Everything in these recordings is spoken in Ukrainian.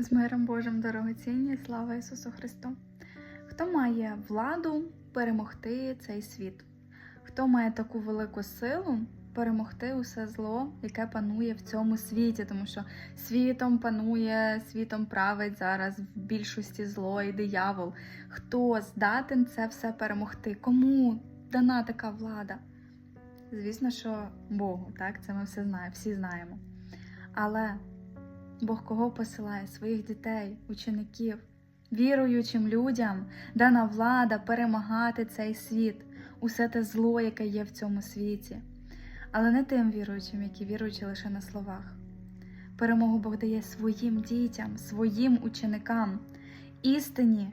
З миром Божим дорогоцінні, слава Ісусу Христу! Хто має владу перемогти цей світ? Хто має таку велику силу перемогти усе зло, яке панує в цьому світі? Тому що світом панує, світом править зараз в більшості зло і диявол. Хто здатен це все перемогти? Кому дана така влада? Звісно, що Богу, так? Це ми все знаємо, всі знаємо. Але Бог кого посилає? Своїх дітей, учеників, віруючим людям дана влада перемагати цей світ, усе те зло, яке є в цьому світі. Але не тим віруючим, які віруючі лише на словах. Перемогу Бог дає своїм дітям, своїм ученикам, істинні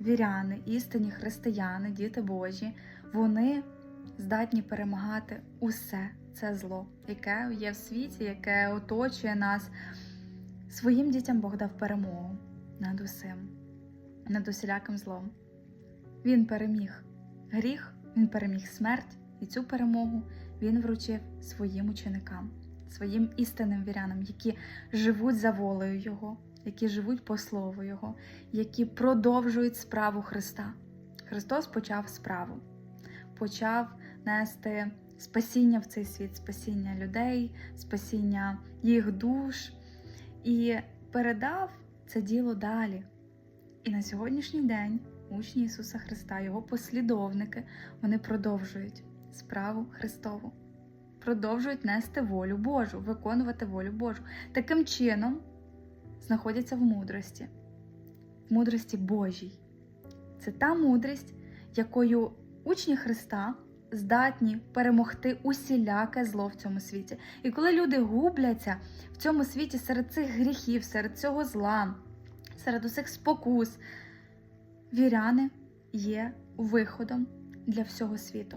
віряни, істинні християни, діти Божі, вони здатні перемагати усе це зло, яке є в світі, яке оточує нас. Своїм дітям Бог дав перемогу над усім, над усіляким злом. Він переміг гріх, він переміг смерть, і цю перемогу він вручив своїм ученикам, своїм істинним вірянам, які живуть за волею Його, які живуть по слову Його, які продовжують справу Христа. Христос почав справу, почав нести спасіння в цей світ, спасіння людей, спасіння їх душ і передав це діло далі. І на сьогоднішній день учні Ісуса Христа, Його послідовники, вони продовжують справу Христову, продовжують нести волю Божу, виконувати волю Божу. Таким чином знаходяться в мудрості, в мудрості Божій. Це та мудрість, якою учні Христа здатні перемогти усіляке зло в цьому світі. І коли люди губляться в цьому світі серед цих гріхів, серед цього зла, серед усіх спокус, віряни є виходом для всього світу.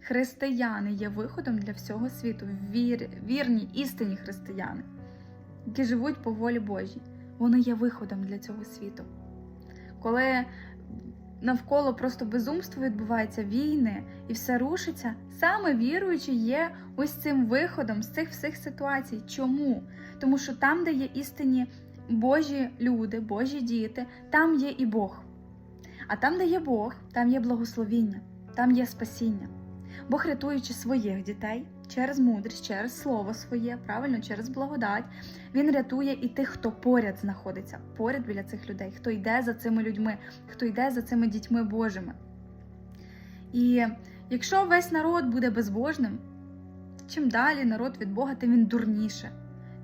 Християни є виходом для всього світу, Вір, вірні, істинні християни, які живуть по волі Божій. Вони є виходом для цього світу. Коли навколо просто безумство відбувається, війни і все рушиться, саме віруючі є ось цим виходом з цих всіх ситуацій. Чому? Тому що там, де є істинні Божі люди, Божі діти, там є і Бог. А там, де є Бог, там є благословіння, там є спасіння. Бог, рятуючи своїх дітей через мудрість, через слово своє, правильно, через благодать, він рятує і тих, хто поряд знаходиться, поряд біля цих людей, хто йде за цими людьми, хто йде за цими дітьми Божими. І якщо весь народ буде безбожним, чим далі народ від Бога, тим він дурніше,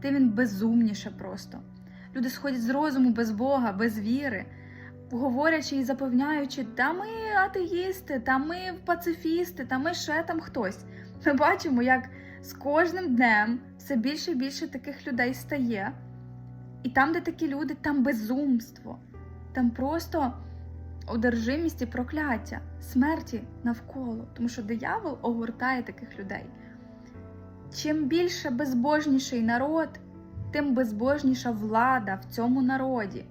тим він безумніше просто. Люди сходять з розуму без Бога, без віри, говорячи і запевняючи, та ми атеїсти, та ми пацифісти, та ми ще там хтось. Ми бачимо, як з кожним днем все більше і більше таких людей стає. І там, де такі люди, там безумство, там просто одержимість і прокляття, смерті навколо, тому що диявол огортає таких людей. Чим більше безбожніший народ, тим безбожніша влада в цьому народі,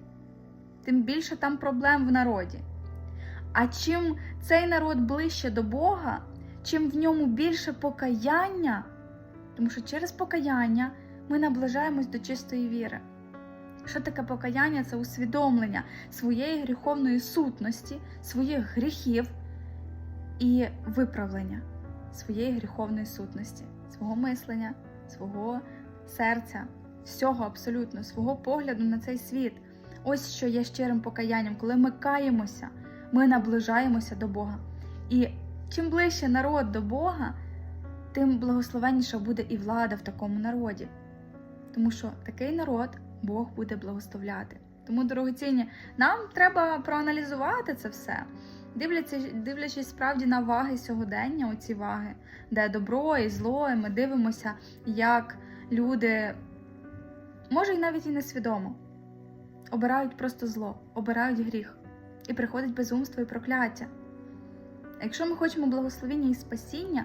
тим більше там проблем в народі. А чим цей народ ближче до Бога, чим в ньому більше покаяння, тому що через покаяння ми наближаємось до чистої віри. Що таке покаяння? Це усвідомлення своєї гріховної сутності, своїх гріхів і виправлення своєї гріховної сутності, свого мислення, свого серця, всього абсолютно, свого погляду на цей світ. Ось що є щирим покаянням, коли ми каємося, ми наближаємося до Бога. І чим ближче народ до Бога, тим благословенніша буде і влада в такому народі. Тому що такий народ Бог буде благословляти. Тому, дорогоцінні, нам треба проаналізувати це все, дивлячись, дивлячись справді на ваги сьогодення, оці ваги, де добро і зло, і ми дивимося, як люди, може й навіть і несвідомо, обирають просто зло, обирають гріх, і приходить безумство і прокляття. Якщо ми хочемо благословіння і спасіння,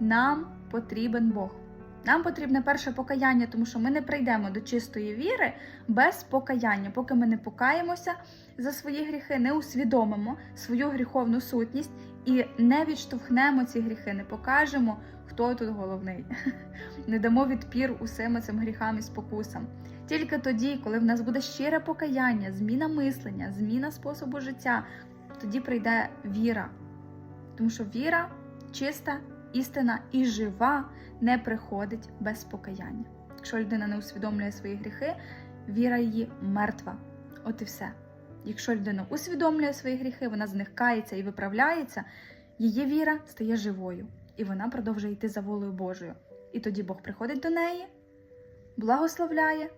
нам потрібен Бог. Нам потрібне перше покаяння, тому що ми не прийдемо до чистої віри без покаяння, поки ми не покаємося за свої гріхи, не усвідомимо свою гріховну сутність і не відштовхнемо ці гріхи, не покажемо, хто тут головний. Не дамо відпір усім цим гріхам і спокусам. Тільки тоді, коли в нас буде щире покаяння, зміна мислення, зміна способу життя, тоді прийде віра. Тому що віра чиста, істина і жива не приходить без покаяння. Якщо людина не усвідомлює свої гріхи, віра її мертва. От і все. Якщо людина усвідомлює свої гріхи, вона з них кається і виправляється, її віра стає живою, і вона продовжує йти за волею Божою. І тоді Бог приходить до неї, благословляє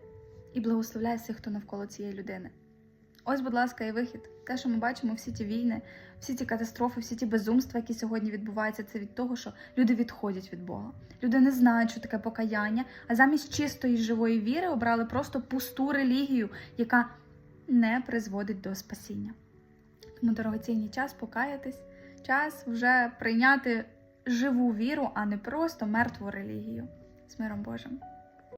і благословляє всіх, хто навколо цієї людини. Ось, будь ласка, і вихід. Те, що ми бачимо, всі ті війни, всі ті катастрофи, всі ті безумства, які сьогодні відбуваються, це від того, що люди відходять від Бога. Люди не знають, що таке покаяння, а замість чистої живої віри обрали просто пусту релігію, яка не призводить до спасіння. Тому дорогоцінний час покаятись, час вже прийняти живу віру, а не просто мертву релігію. З миром Божим.